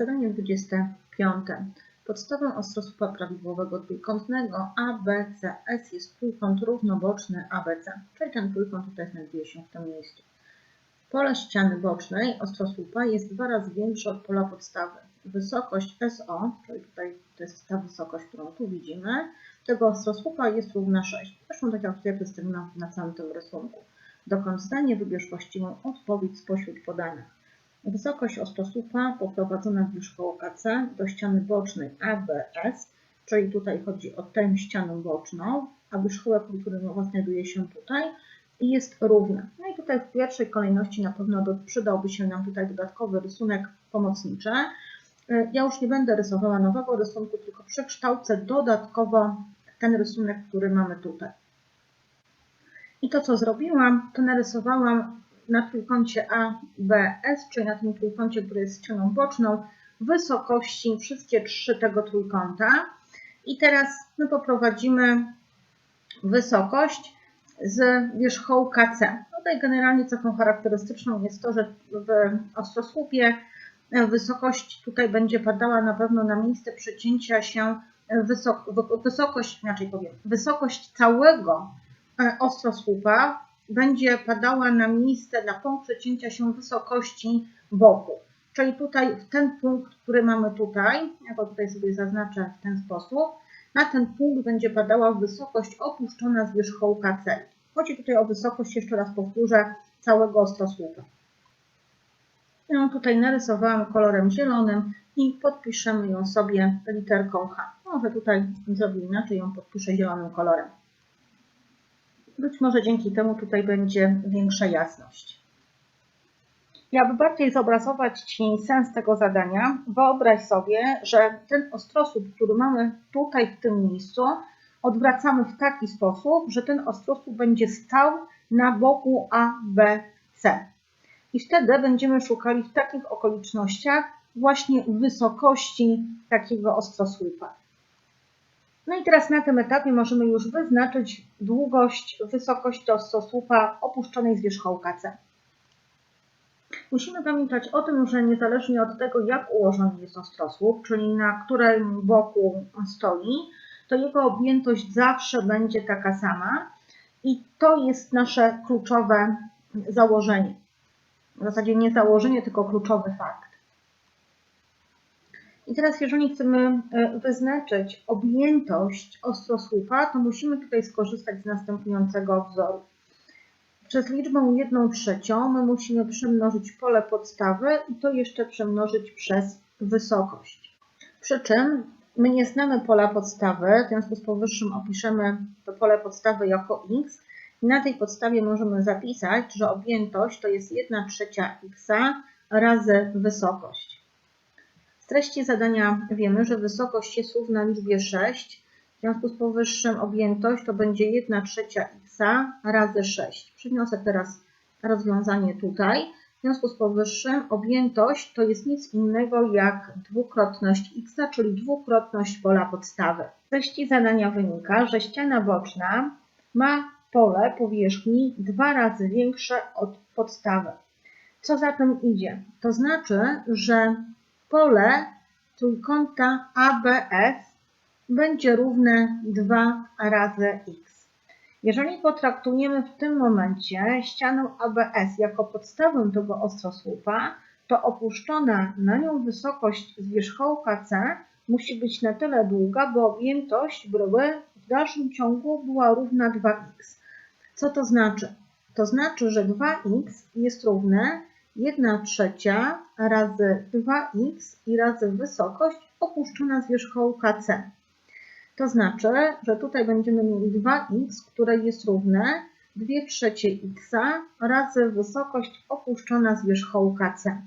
Zadanie 25. Podstawą ostrosłupa prawidłowego trójkątnego ABCS jest trójkąt równoboczny ABC, czyli ten trójkąt tutaj znajduje się w tym miejscu. Pole ściany bocznej ostrosłupa jest dwa razy większe od pola podstawy. Wysokość SO, czyli tutaj to jest ta wysokość, którą tu widzimy, tego ostrosłupa jest równa 6. Zresztą tak jak tutaj jest na, na całym tym rysunku. Dokąd zdanie wybierz właściwą odpowiedź spośród podanych. Wysokość ostrosłupa poprowadzona wierzchołka C do ściany bocznej ABS, czyli tutaj chodzi o tę ścianę boczną, a wierzchołek trójkątowy znajduje się tutaj i jest równa. No i tutaj w pierwszej kolejności na pewno przydałby się nam tutaj dodatkowy rysunek pomocniczy. E, ja już nie będę rysowała nowego rysunku, tylko przekształcę dodatkowo ten rysunek, który mamy tutaj. I to, co zrobiłam, to narysowałam na trójkącie ABS, czyli na tym trójkącie, który jest ścianą boczną, wysokości wszystkie trzy tego trójkąta. I teraz my poprowadzimy wysokość z wierzchołka C. Tutaj generalnie cechą charakterystyczną jest to, że w ostrosłupie wysokość tutaj będzie padała na pewno na miejsce przecięcia się wysok wysokość, inaczej powiem, wysokość całego e, ostrosłupa będzie padała na miejsce, na punkt przecięcia się wysokości boku. Czyli tutaj w ten punkt, który mamy tutaj, ja go tutaj sobie zaznaczę w ten sposób, na ten punkt będzie padała wysokość opuszczona z wierzchołka C. Chodzi tutaj o wysokość, jeszcze raz powtórzę, całego ostrosłupa. Ja ją tutaj narysowałam kolorem zielonym i podpiszemy ją sobie literką H. Może tutaj zrobię inaczej, ją podpiszę zielonym kolorem. Być może dzięki temu tutaj będzie większa jasność. I aby bardziej zobrazować Ci sens tego zadania, wyobraź sobie, że ten ostrosłup, który mamy tutaj w tym miejscu, odwracamy w taki sposób, że ten ostrosłup będzie stał na boku A, B, C. I wtedy będziemy szukali w takich okolicznościach właśnie wysokości takiego ostrosłupa. No i teraz na tym etapie możemy już wyznaczyć długość, wysokość ostrosłupa opuszczonej z wierzchołka C. Musimy pamiętać o tym, że niezależnie od tego, jak ułożony jest ostrosłup, czyli na którym boku stoi, to jego objętość zawsze będzie taka sama i to jest nasze kluczowe założenie. W zasadzie nie założenie, tylko kluczowy fakt. I teraz, jeżeli chcemy e, wyznaczyć objętość ostrosłupa, to musimy tutaj skorzystać z następującego wzoru. Przez liczbę 1 trzecią my musimy przemnożyć pole podstawy i to jeszcze przemnożyć przez wysokość. Przy czym my nie znamy pola podstawy, w związku z powyższym opiszemy to pole podstawy jako x. I na tej podstawie możemy zapisać, że objętość to jest 1 trzecia x razy wysokość treści zadania wiemy, że wysokość jest równa liczbie 6. W związku z powyższym objętość to będzie 1 trzecia x razy 6. Przyniosę teraz rozwiązanie tutaj. W związku z powyższym objętość to jest nic innego jak dwukrotność x, czyli dwukrotność pola podstawy. Z treści zadania wynika, że ściana boczna ma pole powierzchni dwa razy większe od podstawy. Co za tym idzie? To znaczy, że pole trójkąta ABS będzie równe 2 razy x. Jeżeli potraktujemy w tym momencie ścianę ABS jako podstawę tego ostrosłupa, to opuszczona na nią wysokość z wierzchołka C musi być na tyle długa, by objętość bryły w dalszym ciągu była równa 2x. Co to znaczy? To znaczy, że 2x jest równe 1 trzecia razy 2x i razy wysokość opuszczona z wierzchołka c. To znaczy, że tutaj będziemy mieli 2x, które jest równe 2 trzecie x razy wysokość opuszczona z wierzchołka c.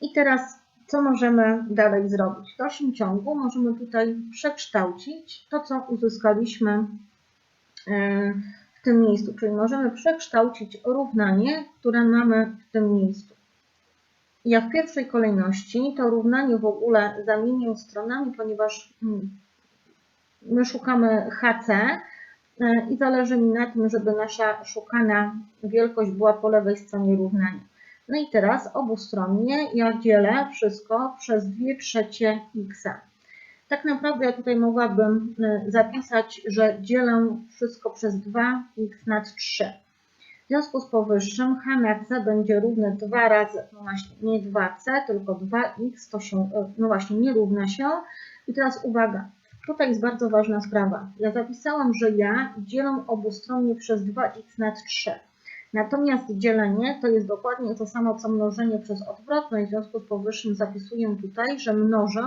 I teraz co możemy dalej zrobić? W dalszym ciągu możemy tutaj przekształcić to, co uzyskaliśmy e, w tym miejscu, czyli możemy przekształcić równanie, które mamy w tym miejscu. Ja w pierwszej kolejności to równanie w ogóle zamienię stronami, ponieważ mm, my szukamy HC e, i zależy mi na tym, żeby nasza szukana wielkość była po lewej stronie równania. No i teraz obustronnie ja dzielę wszystko przez 2 trzecie x. Tak naprawdę ja tutaj mogłabym y, zapisać, że dzielę wszystko przez 2x nad 3. W związku z powyższym h na c będzie równe 2 razy, no właśnie nie 2c, tylko 2x, to się, y, no właśnie nie równa się. I teraz uwaga, tutaj jest bardzo ważna sprawa. Ja zapisałam, że ja dzielę obustronnie przez 2x nad 3. Natomiast dzielenie to jest dokładnie to samo, co mnożenie przez odwrotność. W związku z powyższym zapisuję tutaj, że mnożę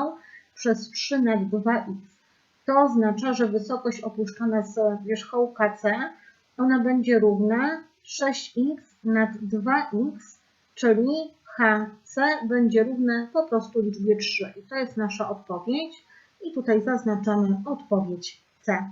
przez 3 nad 2x. To oznacza, że wysokość opuszczona z wierzchołka c, ona będzie równa 6x nad 2x, czyli hc będzie równe po prostu liczbie 3. I to jest nasza odpowiedź. I tutaj zaznaczamy odpowiedź C.